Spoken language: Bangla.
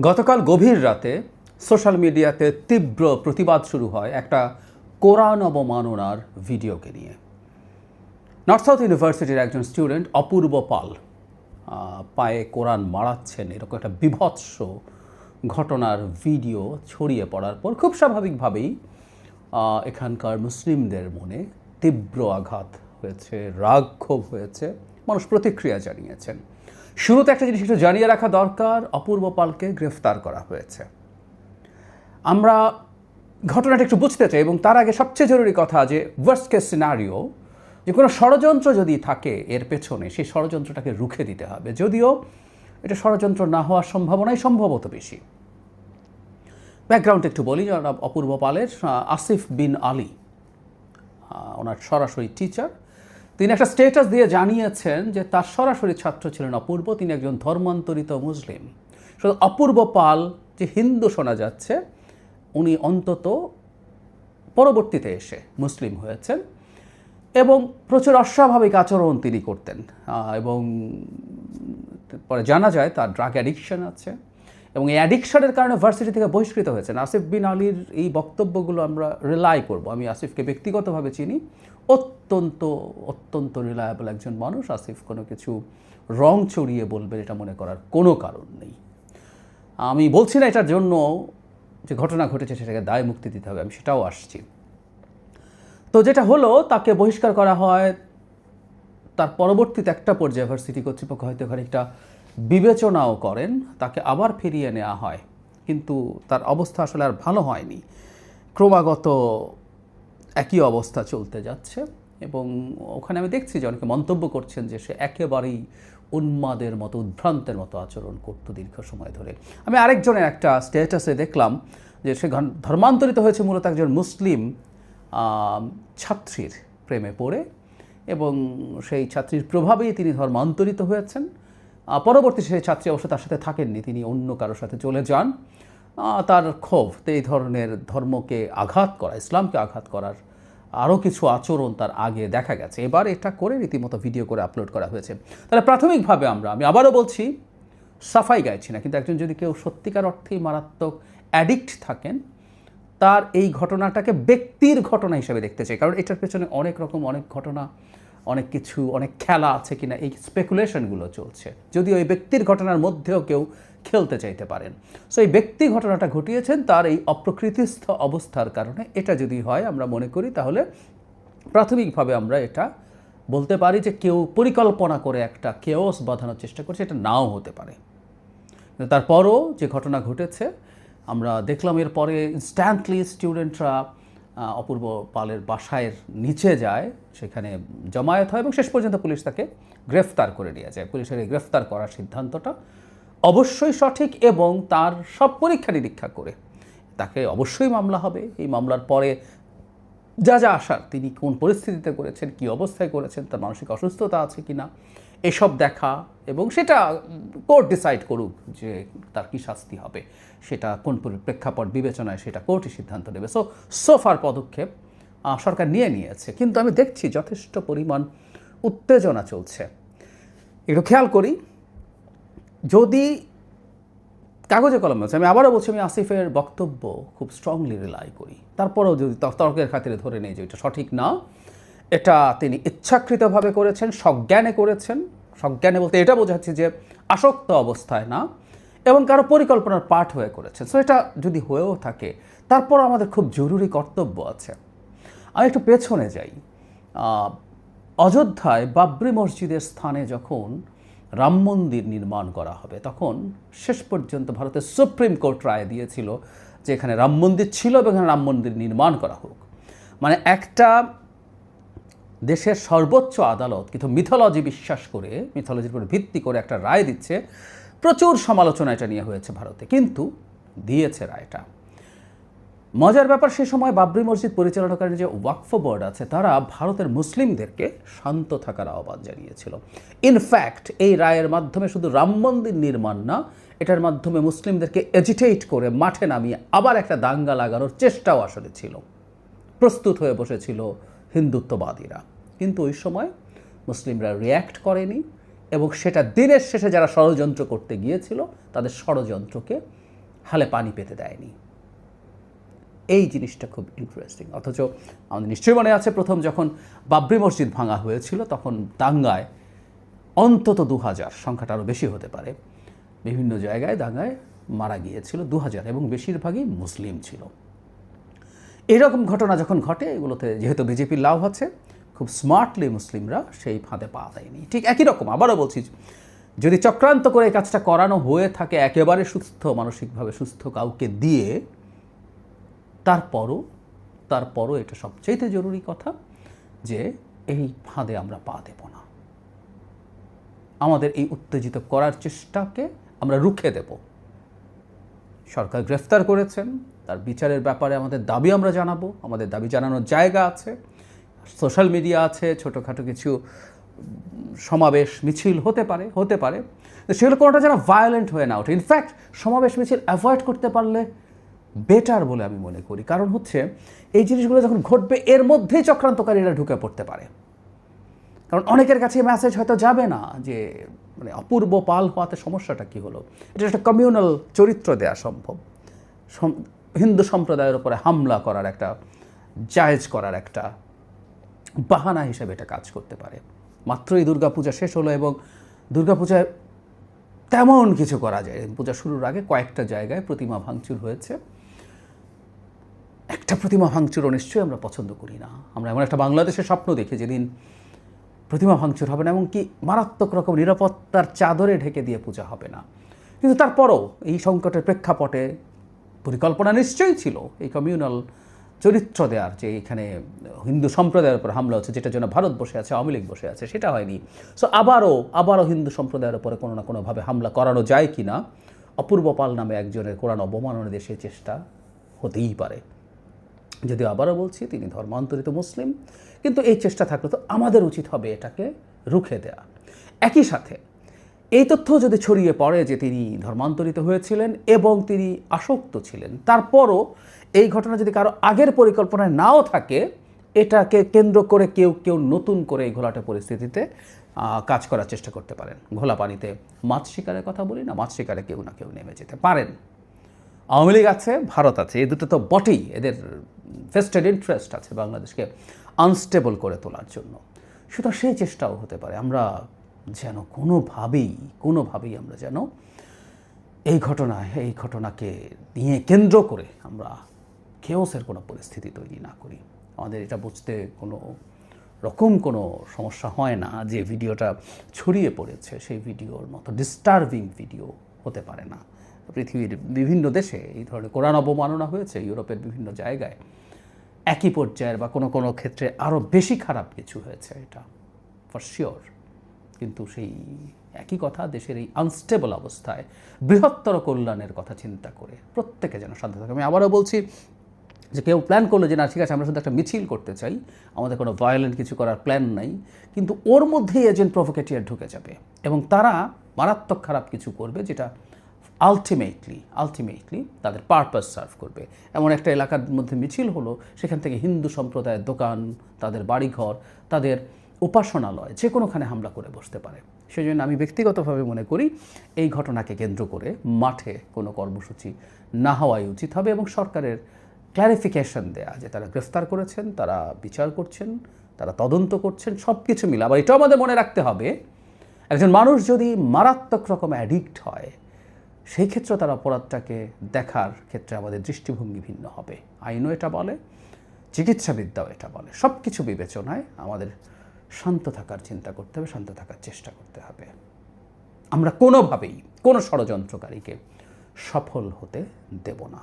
গতকাল গভীর রাতে সোশ্যাল মিডিয়াতে তীব্র প্রতিবাদ শুরু হয় একটা কোরআন অবমাননার ভিডিওকে নিয়ে। নর্থ সাউথ ইউনিভার্সিটির একজন স্টুডেন্ট অপূর্ব পাল পায়ে কোরআন মারাচ্ছেন এরকম একটা বিভৎস ঘটনার ভিডিও ছড়িয়ে পড়ার পর খুব স্বাভাবিকভাবেই এখানকার মুসলিমদের মনে তীব্র আঘাত হয়েছে রাগ ক্ষোভ হয়েছে। মানুষ প্রতিক্রিয়া জানিয়েছেন। শুরুতে একটা জিনিস একটু জানিয়ে রাখা দরকার, অপূর্ব পালকে গ্রেফতার করা হয়েছে। আমরা ঘটনাটা একটু বুঝতে চাই এবং তার আগে সবচেয়ে জরুরি কথা যে ওয়ার্স্ট কেস সিনারিও যে কোনো ষড়যন্ত্র যদি থাকে এর পেছনে, সেই ষড়যন্ত্রটাকে রুখে দিতে হবে। যদিও এটা ষড়যন্ত্র না হওয়ার সম্ভাবনাই সম্ভবত বেশি। ব্যাকগ্রাউন্ড একটু বলি অপূর্ব পালের আসিফ বিন আলী ওনার সরাসরি টিচার তিনি একটা স্টেটাস দিয়ে জানিয়েছেন যে তার সরাসরি ছাত্র ছিলেন অপূর্ব, তিনি একজন ধর্মান্তরিত মুসলিম। শুধু অপূর্ব পাল যে হিন্দু শোনা যাচ্ছে, উনি অন্তত পরবর্তীতে এসে মুসলিম হয়েছেন এবং প্রচুর অস্বাভাবিক আচরণ তিনি করতেন। এবং পরে জানা যায় তার ড্রাগ অ্যাডিকশন আছে। এবং এই অ্যাডিকশনের কারণে ভার্সিটি থেকে বহিষ্কৃত হয়েছেন। আসিফ বিন আলীর এই বক্তব্যগুলো আমরা রিলাই করব। আমি আসিফকে ব্যক্তিগতভাবে চিনি। অত্যন্ত অত্যন্ত রিলায়েবল একজন মানুষ। আসিফ কোনো কিছু রং চড়িয়ে বলবেন এটা মনে করার কোনো কারণ নেই। আমি বলছি না এটার জন্য যে ঘটনা ঘটেছে সেটাকে দায় মুক্তি দিতে হবে, আমি সেটাও আসছি। তো যেটা হলো, তাকে বহিষ্কার করা হয়। তার পরবর্তীতে একটা পর্যায়ে ভার্সিটি কর্তৃপক্ষ হয়তো খানিকটা বিবেচনাও করেন, তাকে আবার ফিরিয়ে নেওয়া হয়। কিন্তু তার অবস্থা আসলে আর ভালো হয়নি। ক্রমাগত একই অবস্থা চলতে যাচ্ছে এবং ওখানে আমি দেখছি যে অনেকে মন্তব্য করছেন যে সে একেবারেই উন্মাদের মতো, উদ্ভ্রান্তের মতো আচরণ করতো দীর্ঘ সময় ধরে। আমি আরেকজনের একটা স্ট্যাটাসে দেখলাম যে সে ধর্মান্তরিত হয়েছে মূলত একজন মুসলিম ছাত্রীর প্রেমে পড়ে এবং সেই ছাত্রীর প্রভাবেই তিনি ধর্মান্তরিত হয়েছেন। পরবর্তী সেই ছাত্রী অবশ্য তার সাথে থাকেননি, তিনি অন্য কারোর সাথে চলে যান। তার ক্ষোভ এই ধরনের ধর্মকে আঘাত করা, ইসলামকে আঘাত করার আরও কিছু আচরণ তার আগে দেখা গেছে। এবার এটা করে রীতিমতো ভিডিও করে আপলোড করা হয়েছে। তাহলে প্রাথমিকভাবে আমরা, আমি আবারও বলছি, সাফাই গাইছি না, কিন্তু একজন যদি কেউ সত্যিকার অর্থেই মারাত্মক অ্যাডিক্ট থাকেন, তার এই ঘটনাটাকে ব্যক্তির ঘটনা হিসেবে দেখতে চাই। কারণ এটার পেছনে অনেক রকম অনেক ঘটনা অনেক কিছু, অনেক খেলা আছে কিনা, এই স্পেকুলেশনগুলো চলছে। যদিও এই ব্যক্তির ঘটনার মধ্যেও কেউ খেলতে চাইতে পারেন। সো এই ব্যক্তি ঘটনাটা ঘটিয়েছেন, তার এই অপ্রকৃতিস্থ অবস্থার কারণে। এটা যদি হয়, আমরা মনে করি, তাহলে প্রাথমিকভাবে আমরা এটা বলতে পারি যে কেউ পরিকল্পনা করে একটা কেওস বাঁধানোর চেষ্টা করছে, এটা নাও হতে পারে। তারপরও যে ঘটনা ঘটেছে, আমরা দেখলাম এরপরে ইনস্ট্যান্টলি স্টুডেন্টরা অপূর্ব পালের বাসায় নিচে যায়, সেখানে জমায়েত হয় এবং শেষ পর্যন্ত পুলিশ তাকে গ্রেফতার করে নিয়ে যায়। পুলিশের এই গ্রেফতার করার সিদ্ধান্তটা অবশ্যই সঠিক এবং তার সব পরীক্ষা নিরীক্ষা করে। তাকে অবশ্যই মামলা হবে। এই মামলার পরে যা যা আসার, তিনি কোন পরিস্থিতিতে করেছেন, কি অবস্থায় করেছেন, তার মানসিক অসুস্থতা আছে কিনা এসব দেখা এবং সেটা কোর্ট ডিসাইড করুক যে তার কি শাস্তি হবে। সেটা কোন পরি- প্রেক্ষাপট বিবেচনায় সেটা কোর্টই সিদ্ধান্ত নেবে। সো সোফার পদক্ষেপ সরকার নিয়ে নিয়েছে। কিন্তু আমি দেখছি যথেষ্ট পরিমাণ উত্তেজনা চলছে। একটু খেয়াল করি, যদি কাগজে কলমে আছে, আমি আবারও বলছি, আমি আসিফের বক্তব্য খুব স্ট্রংলি রিলাই করি। তারপরেও যদি তর্কের খাতিরে ধরে নেই যে এটা সঠিক না এটা তিনি ইচ্ছাকৃতভাবে করেছেন, সজ্ঞানে করেছেন। সজ্ঞানে বলতে এটা বোঝাচ্ছে যে আসক্ত অবস্থায় না, এবং কারও পরিকল্পনার পাঠ হয়ে করেছেন সো এটা যদি হয়েও থাকে, তারপর আমাদের খুব জরুরি কর্তব্য আছে। আমি একটু পেছনে যাই। অযোধ্যায় বাবরি মসজিদের স্থানে যখন রাম মন্দির নির্মাণ করা হবে, তখন শেষ পর্যন্ত ভারতের সুপ্রিম কোর্ট রায় দিয়েছিল যে এখানে রাম মন্দির ছিল এবং এখানে রাম মন্দির নির্মাণ করা হোক। মানে একটা দেশের সর্বোচ্চ আদালত, কিন্তু মিথোলজি বিশ্বাস করে মিথোলজির উপর ভিত্তি করে একটা রায় দিচ্ছে, প্রচুর সমালোচনা এটা নিয়ে হয়েছে ভারতে, কিন্তু দিয়েছে রায়টা। মজার ব্যাপার সে সময় বাবরি মসজিদ পরিচালনাকারী যে ওয়াকফ বোর্ড আছে, তারা ভারতের মুসলিমদেরকে শান্ত থাকার আহ্বান জানিয়েছিল। ইনফ্যাক্ট এই রায়ের মাধ্যমে শুধু রাম মন্দির নির্মাণ না, এটার মাধ্যমে মুসলিমদেরকে এজিটেট করে মাঠে নামিয়ে আবার একটা দাঙ্গা লাগানোর চেষ্টাও আসলে ছিল। প্রস্তুত হয়ে বসেছিল হিন্দুত্ববাদীরা। কিন্তু ওই সময় মুসলিমরা রিয়্যাক্ট করেনি এবং সেটা দিনের শেষে যারা ষড়যন্ত্র করতে গিয়েছিল, তাদের ষড়যন্ত্রকে হালে পানি পেতে দেয়নি। এই জিনিসটা খুব ইন্টারেস্টিং অথচ আমাদের নিশ্চয়ই মনে আছে, প্রথম যখন বাবরি মসজিদ ভাঙা হয়েছিল, তখন দাঙ্গায় অন্তত দু হাজার সংখ্যাটা আরও বেশি হতে পারে, বিভিন্ন জায়গায় দাঙ্গায় মারা গিয়েছিল দু হাজার এবং বেশিরভাগই মুসলিম ছিল। এরকম ঘটনা যখন ঘটে, এগুলোতে যেহেতু বিজেপির লাভ আছে খুব স্মার্টলি মুসলিমরা সেই ফাঁদে পা দেয়নি। ঠিক একই রকম আবারও বলছি যদি চক্রান্ত করে এই কাজটা করানো হয়ে থাকে, একেবারে সুস্থ, মানসিকভাবে সুস্থ কাউকে দিয়ে, তারপরও তারপরও এটা সবচাইতে জরুরি কথা যে, এই ফাঁদে আমরা পা দেব না। আমাদের এই উত্তেজিত করার চেষ্টাকে আমরা রুখে দেব। সরকার গ্রেফতার করেছেন, তার বিচারের ব্যাপারে আমাদের দাবি আমরা জানাব, আমাদের দাবি জানানোর জায়গা আছে। সোশ্যাল মিডিয়া আছে, ছোটোখাটো কিছু সমাবেশ মিছিল হতে পারে হতে পারে। সেগুলো কোনোটা যেন ভায়োলেন্ট হয়ে না ওঠে। ইনফ্যাক্ট সমাবেশ মিছিল অ্যাভয়েড করতে পারলে বেটার বলে আমি মনে করি। কারণ হচ্ছে, এই জিনিসগুলো যখন ঘটবে, এর মধ্যেই চক্রান্তকারীরা ঢুকে পড়তে পারে। কারণ অনেকের কাছে মেসেজ হয়তো যাবে না যে মানে অপূর্ব পাল হওয়াতে সমস্যাটা কি হলো। এটা একটা কমিউনাল চরিত্র দেয়া সম্ভব। হিন্দু সম্প্রদায়ের উপরে হামলা করার একটা, জায়েজ করার একটা বাহানা হিসেবে এটা কাজ করতে পারে। মাত্রই দুর্গাপূজা শেষ হলো এবং দুর্গাপূজায় তেমন কিছু করা যায় পূজা শুরুর আগে কয়েকটা জায়গায় প্রতিমা ভাঙচুর হয়েছে। একটা প্রতিমা ভাঙচুরও নিশ্চয়ই আমরা পছন্দ করি না। আমরা এমন একটা বাংলাদেশের স্বপ্ন দেখি যেদিন প্রতিমা ভাঙচুর হবে না, এমনকি মারাত্মক রকম নিরাপত্তার চাদরে ঢেকে দিয়ে পূজা হবে না। কিন্তু তারপরও এই সংকটের প্রেক্ষাপটে পরিকল্পনা নিশ্চয়ই ছিল। এই কমিউনাল চরিত্র দেওয়ার যে এখানে হিন্দু সম্প্রদায়ের উপর হামলা হচ্ছে, যেটার জন্য ভারত বসে আছে, আওয়ামী লীগ বসে আছে, সেটা হয়নি। সো আবারও আবারও হিন্দু সম্প্রদায়ের উপরে কোনো না কোনোভাবে হামলা করানো যায় কি না? অপূর্ব পাল নামে একজনের কোরআন অবমাননা দেশের চেষ্টা হতেই পারে। যদিও আবারও বলছি, তিনি ধর্মান্তরিত মুসলিম, কিন্তু এই চেষ্টা থাকলে তো আমাদের উচিত হবে এটাকে রুখে দেয়া। একই সাথে এই তথ্য যদি ছড়িয়ে পড়ে যে তিনি ধর্মান্তরিত হয়েছিলেন এবং তিনি আসক্ত ছিলেন, তারপরও এই ঘটনা যদি কারও আগের পরিকল্পনায় নাও থাকে, এটাকে কেন্দ্র করে কেউ কেউ নতুন করে এই ঘোলাটে পরিস্থিতিতে কাজ করার চেষ্টা করতে পারেন। ঘোলা পানিতে মাছ শিকারের কথা বলি না, মাছ শিকারে কেউ না কেউ নেমে যেতে পারেন। আওয়ামী লীগ আছে, ভারত আছে, এই দুটো তো বটেই, এদের ভেস্টেড ইন্টারেস্ট আছে বাংলাদেশকে আনস্টেবল করে তোলার জন্য। সুতরাং সেই চেষ্টাও হতে পারে। আমরা যেন কোনোভাবেই কোনোভাবেই আমরা যেন এই ঘটনা, এই ঘটনাকে নিয়ে কেন্দ্র করে আমরা কেওসের কোনো পরিস্থিতি তৈরি না করি। আমাদের এটা বুঝতে কোনো রকম কোনো সমস্যা হয় না যে ভিডিওটা ছড়িয়ে পড়েছে, সেই ভিডিওর মতো ডিস্টার্বিং ভিডিও হতে পারে না। পৃথিবীর বিভিন্ন দেশে এই ধরনের কোরআন অবমাননা হয়েছে, ইউরোপের বিভিন্ন জায়গায়। একই পর্যায়ের বা কোনো কোনো ক্ষেত্রে আরও বেশি খারাপ কিছু হয়েছে এটা ফর শিওর কিন্তু সেই একই কথা, দেশের এই আনস্টেবল অবস্থায় বৃহত্তর কল্যাণের কথা চিন্তা করে প্রত্যেকে যেন সাধ্য থাকে। আমি আবারও বলছি যে কেউ প্ল্যান করল যে, না, ঠিক আছে, আমরা শুধু একটা মিছিল করতে চাই, আমাদের কোনো ভায়োলেন্ট কিছু করার প্ল্যান নাই। কিন্তু ওর মধ্যেই এজেন্ট প্রভোকেটিয়ার ঢুকে যাবে এবং তারা মারাত্মক খারাপ কিছু করবে যেটা আলটিমেটলি আলটিমেটলি তাদের পারপাস সার্ভ করবে। এমন একটা এলাকার মধ্যে মিছিল হলো, সেখান থেকে হিন্দু সম্প্রদায়ের দোকান, তাদের বাড়িঘর, তাদের উপাসনালয়, যে কোনোখানে হামলা করে বসতে পারে। সেই জন্য আমি ব্যক্তিগতভাবে মনে করি এই ঘটনাকে কেন্দ্র করে মাঠে কোনো কর্মসূচি না হওয়াই উচিত হবে এবং সরকারের ক্ল্যারিফিকেশন দেয়া, যে তারা গ্রেফতার করেছেন, তারা বিচার করছেন, তারা তদন্ত করছেন সব কিছু মিলে। আবার এটাও আমাদের মনে রাখতে হবে, একজন মানুষ যদি মারাত্মক রকম অ্যাডিক্ট হয়, সেই ক্ষেত্রে তার অপরাধটাকে দেখার ক্ষেত্রে আমাদের দৃষ্টিভঙ্গি ভিন্ন হবে। আইনও এটা বলে, চিকিৎসাবিদ্যাও এটা বলে। সব কিছু বিবেচনায় আমাদের শান্ত থাকার চিন্তা করতে হবে, শান্ত থাকার চেষ্টা করতে হবে। আমরা কোনোভাবেই কোনো ষড়যন্ত্রকারীকে সফল হতে দেব না।